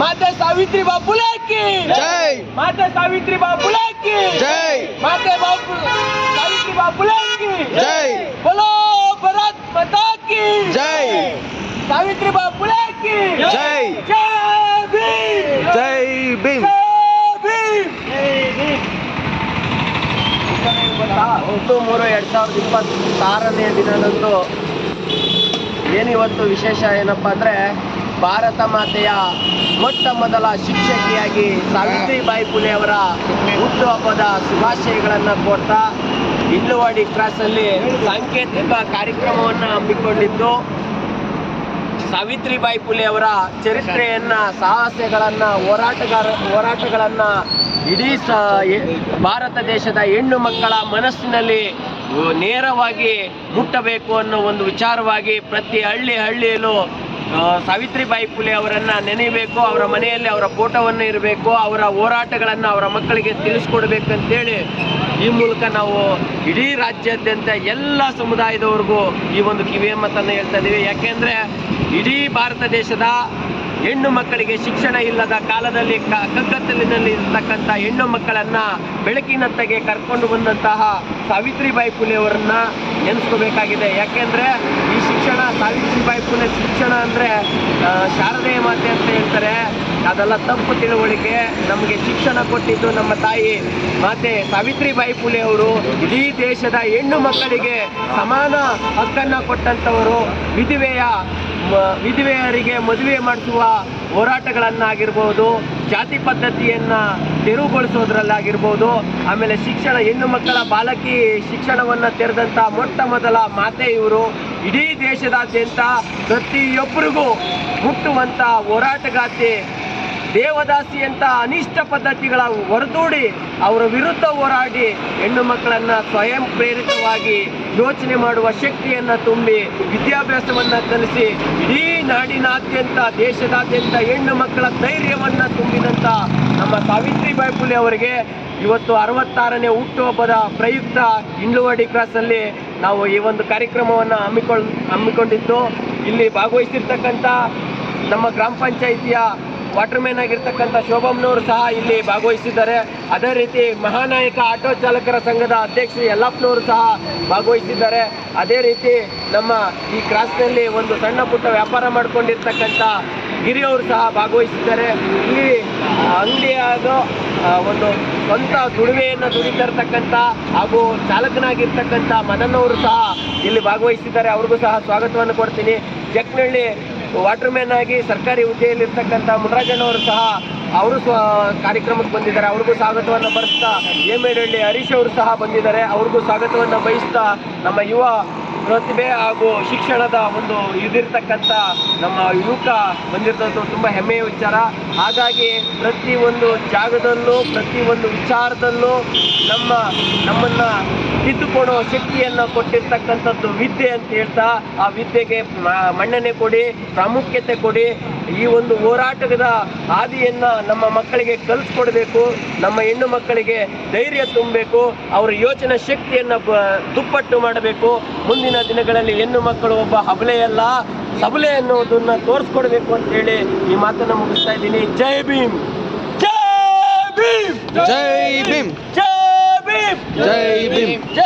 ಮಾತೆ ಸಾವಿತ್ರಿಬಾ ಫುಲೆ ಕಿ ಜೈ ಮಾತೆ ಸಾವಿತ್ರಿಬಾ ಫುಲೆ ಕಿ ಜೈ ಮಾತೆ ಬಾಬು ಸಾವಿತ್ರಿಬಾ ಫುಲೆ ಕಿ ಜೈ बोलो भारत माता की ಜೈ सावित्रीबा फुले की ಜೈ जय भीम ಜೈ ಭೀಮ್ जय भीम ಒಂದು ಮೂರು ಎರಡ್ ಸಾವಿರದ ಇಪ್ಪತ್ತಾರನೇ ದಿನದಂದು ಏನಿವತ್ತು ವಿಶೇಷ ಏನಪ್ಪಾ ಅಂದ್ರೆ ಭಾರತ ಮಾತೆಯ ಮೊಟ್ಟ ಮೊದಲ ಶಿಕ್ಷಕಿಯಾಗಿ ಸಾವಿತ್ರಿಬಾಯಿ ಪುಲೆ ಅವರ ಹುಟ್ಟುಹಬ್ಬದ ಶುಭಾಶಯಗಳನ್ನು ಕೋರ್ತಾ ಇಲ್ಲುವಾಡಿ ಕ್ರಾಸಲ್ಲಿ ಸಾಂಕೇತಿಕ ಕಾರ್ಯಕ್ರಮವನ್ನು ಹಮ್ಮಿಕೊಂಡಿದ್ದು ಸಾವಿತ್ರಿಬಾಯಿ ಪುಲೆ ಅವರ ಚರಿತ್ರೆಯನ್ನ, ಸಾಹಸಗಳನ್ನ, ಹೋರಾಟಗಾರ, ಹೋರಾಟಗಳನ್ನು ಇಡೀ ಸ ಭಾರತ ದೇಶದ ಹೆಣ್ಣು ಮಕ್ಕಳ ಮನಸ್ಸಿನಲ್ಲಿ ನೇರವಾಗಿ ಮುಟ್ಟಬೇಕು ಅನ್ನೋ ಒಂದು ವಿಚಾರವಾಗಿ ಪ್ರತಿ ಹಳ್ಳಿ ಹಳ್ಳಿಯಲ್ಲೂ ಸಾವಿತ್ರಿಬಾಯಿ ಫುಲೆ ಅವರನ್ನು ನೆನೆಯಬೇಕು, ಅವರ ಮನೆಯಲ್ಲಿ ಅವರ ಫೋಟೋವನ್ನು ಇರಬೇಕು ಅವರ ಹೋರಾಟಗಳನ್ನು ಅವರ ಮಕ್ಕಳಿಗೆ ತಿಳಿಸ್ಕೊಡ್ಬೇಕಂತೇಳಿ ಈ ಮೂಲಕ ನಾವು ಇಡೀ ರಾಜ್ಯಾದ್ಯಂತ ಎಲ್ಲ ಸಮುದಾಯದವರೆಗೂ ಈ ಒಂದು ಕಿವಿಯ ಮಾತನ್ನು ಹೇಳ್ತಾ ಇದ್ದೀವಿ ಯಾಕೆಂದರೆ ಇಡೀ ಭಾರತ ದೇಶದ ಹೆಣ್ಣು ಮಕ್ಕಳಿಗೆ ಶಿಕ್ಷಣ ಇಲ್ಲದ ಕಾಲದಲ್ಲಿ ಕಗ್ಗತ್ತಲಿನಲ್ಲಿ ಇರತಕ್ಕಂಥ ಹೆಣ್ಣು ಮಕ್ಕಳನ್ನ ಬೆಳಕಿನತ್ತಗೆ ಕರ್ಕೊಂಡು ಬಂದಂತಹ ಸಾವಿತ್ರಿಬಾಯಿ ಫುಲೆ ಅವರನ್ನ ನೆನೆಸ್ಕೋಬೇಕಾಗಿದೆ ಯಾಕೆಂದ್ರೆ ಈ ಶಿಕ್ಷಣ ಸಾವಿತ್ರಿಬಾಯಿ ಫುಲೆ ಶಿಕ್ಷಣ ಅಂದ್ರೆ ಶಾರದೆಯ ಮಾತೆ ಅಂತ ಹೇಳ್ತಾರೆ. ಅದೆಲ್ಲ ತಪ್ಪು ತಿಳುವಳಿಕೆ ನಮಗೆ ಶಿಕ್ಷಣ ಕೊಟ್ಟಿದ್ದು ನಮ್ಮ ತಾಯಿ ಮಾತೆ ಸಾವಿತ್ರಿಬಾಯಿ ಫುಲೆ ಅವರು. ಇಡೀ ದೇಶದ ಹೆಣ್ಣು ಮಕ್ಕಳಿಗೆ ಸಮಾನ ಹಕ್ಕನ್ನು ಕೊಟ್ಟಂಥವರು ವಿಧವೆಯ ವಿಧವೆಯರಿಗೆ ಮದುವೆ ಮಾಡಿಸುವ ಹೋರಾಟಗಳನ್ನಾಗಿರ್ಬೋದು, ಜಾತಿ ಪದ್ಧತಿಯನ್ನ ತೆರವುಗೊಳಿಸೋದ್ರಲ್ಲಾಗಿರ್ಬೋದು, ಆಮೇಲೆ ಶಿಕ್ಷಣ, ಹೆಣ್ಣು ಮಕ್ಕಳ ಬಾಲಕಿ ಶಿಕ್ಷಣವನ್ನು ತೆರೆದಂಥ ಮೊಟ್ಟ ಮೊದಲ ಮಾತೆ ಇವರು. ಇಡೀ ದೇಶದಾದ್ಯಂತ ಪ್ರತಿಯೊಬ್ಬರಿಗೂ ಹುಟ್ಟುವಂಥ ಹೋರಾಟಗಾರ್ತಿ ದೇವದಾಸಿ ಅಂತ ಅನಿಷ್ಟ ಪದ್ಧತಿಗಳ ಹೊರದೂಡಿ ಅವರ ವಿರುದ್ಧ ಹೋರಾಡಿ ಹೆಣ್ಣು ಮಕ್ಕಳನ್ನ ಸ್ವಯಂ ಪ್ರೇರಿತವಾಗಿ ಯೋಚನೆ ಮಾಡುವ ಶಕ್ತಿಯನ್ನ ತುಂಬಿ ವಿದ್ಯಾಭ್ಯಾಸವನ್ನ ಕಲಿಸಿ ಇಡೀ ನಾಡಿನಾದ್ಯಂತ, ದೇಶದಾದ್ಯಂತ ಹೆಣ್ಣು ಮಕ್ಕಳ ಧೈರ್ಯವನ್ನ ತುಂಬಿದಂತ ನಮ್ಮ ಸಾವಿತ್ರಿಬಾಯಿ ಫುಲೆ ಅವರಿಗೆ ಇವತ್ತು ಅರವತ್ತಾರನೇ ಹುಟ್ಟುಹಬ್ಬದ ಪ್ರಯುಕ್ತ ಇಂಡ್ಲುವಾಡಿ ಕ್ರಾಸಲ್ಲಿ ನಾವು ಈ ಒಂದು ಕಾರ್ಯಕ್ರಮವನ್ನು ಹಮ್ಮಿಕೊಳ್ಳ ಹಮ್ಮಿಕೊಂಡಿದ್ದು. ಇಲ್ಲಿ ಭಾಗವಹಿಸಿರ್ತಕ್ಕಂಥ ನಮ್ಮ ಗ್ರಾಮ ಪಂಚಾಯಿತಿಯ ವಾಟರ್ ಮ್ಯಾನ್ ಆಗಿರ್ತಕ್ಕಂಥ ಶೋಭಮ್ನವರು ಸಹ ಇಲ್ಲಿ ಭಾಗವಹಿಸಿದ್ದಾರೆ. ಅದೇ ರೀತಿ ಮಹಾನಾಯಕ ಆಟೋ ಚಾಲಕರ ಸಂಘದ ಅಧ್ಯಕ್ಷ ಯಲ್ಲಪ್ಪನವರು ಸಹ ಭಾಗವಹಿಸಿದ್ದಾರೆ. ಅದೇ ರೀತಿ ನಮ್ಮ ಈ ಕ್ರಾಸ್ನಲ್ಲಿ ಒಂದು ಸಣ್ಣ ಪುಟ್ಟ ವ್ಯಾಪಾರ ಮಾಡಿಕೊಂಡಿರ್ತಕ್ಕಂಥ ಗಿರಿಯವರು ಸಹ ಭಾಗವಹಿಸಿದ್ದಾರೆ. ಇಲ್ಲಿ ಅಂಗಡಿಯಾದ ಒಂದು ಸ್ವಂತ ದುಡಿಮೆಯನ್ನು ದುಡಿತಾ ಇರ್ತಕ್ಕಂಥ ಹಾಗೂ ಚಾಲಕನಾಗಿರ್ತಕ್ಕಂಥ ಮದನ್ ಅವರು ಸಹ ಇಲ್ಲಿ ಭಾಗವಹಿಸಿದ್ದಾರೆ. ಅವ್ರಿಗೂ ಸಹ ಸ್ವಾಗತವನ್ನು ಕೊಡ್ತೀನಿ. ಜಕ್ನಳ್ಳಿ ವಾಟರ್ ಮ್ಯಾನ್ ಆಗಿ ಸರ್ಕಾರಿ ಹುದ್ದೆಯಲ್ಲಿರ್ತಕ್ಕಂಥ ಮುನರಾಜಣ್ಣವರು ಸಹ ಅವರು ಸ್ವ ಕಾರ್ಯಕ್ರಮಕ್ಕೆ ಬಂದಿದ್ದಾರೆ. ಅವ್ರಿಗೂ ಸ್ವಾಗತವನ್ನು ಬರೆಸ್ತಾ ಹೇಮೇಡಹಳ್ಳಿ ಹರೀಶ್ ಅವರು ಸಹ ಬಂದಿದ್ದಾರೆ. ಅವ್ರಿಗೂ ಸ್ವಾಗತವನ್ನು ಬಯಸ್ತಾ ನಮ್ಮ ಯುವ ಪ್ರತಿಭೆ ಹಾಗೂ ಶಿಕ್ಷಣದ ಒಂದು ಇದಿರ್ತಕ್ಕಂಥ ನಮ್ಮ ಯುವಕ ಬಂದಿರ್ತಕ್ಕಂಥ ತುಂಬ ಹೆಮ್ಮೆಯ ವಿಚಾರ. ಹಾಗಾಗಿ ಪ್ರತಿ ಒಂದು ಜಾಗದಲ್ಲೂ, ಪ್ರತಿ ಒಂದು ವಿಚಾರದಲ್ಲೂ ನಮ್ಮ ನಮ್ಮನ್ನು ತಿದ್ದುಕೊಡೋ ಶಕ್ತಿಯನ್ನು ಕೊಟ್ಟಿರ್ತಕ್ಕಂಥದ್ದು ವಿದ್ಯೆ ಅಂತ ಹೇಳ್ತಾ, ಆ ವಿದ್ಯೆಗೆ ಮನ್ನಣೆ ಕೊಡಿ, ಪ್ರಾಮುಖ್ಯತೆ ಕೊಡಿ, ಈ ಒಂದು ಹೋರಾಟದ ಹಾದಿಯನ್ನು ನಮ್ಮ ಮಕ್ಕಳಿಗೆ ಕಲಿಸ್ಕೊಡ್ಬೇಕು, ನಮ್ಮ ಹೆಣ್ಣು ಮಕ್ಕಳಿಗೆ ಧೈರ್ಯ ತುಂಬಬೇಕು, ಅವರ ಯೋಚನಾ ಶಕ್ತಿಯನ್ನು ದುಪ್ಪಟ್ಟು ಮಾಡಬೇಕು. ಮುಂದಿನ ದಿನಗಳಲ್ಲಿ ಹೆಣ್ಣು ಮಕ್ಕಳು ಒಬ್ಬ ಹಬಲೆಯಲ್ಲ ಸಬಲೆ ಅನ್ನೋದನ್ನ ತೋರಿಸ್ಕೊಡ್ಬೇಕು ಅಂತ ಹೇಳಿ ಈ ಮಾತನ್ನು ಮುಗಿಸ್ತಾ ಇದ್ದೀನಿ. ಜೈ ಭೀಮ್! ಜೈ ಭೀಮ್! ಜೈ ಭೀಮ್! ಜೈ ಭೀಮ್! ಜೈ ಭೀಮ್! ಜೈ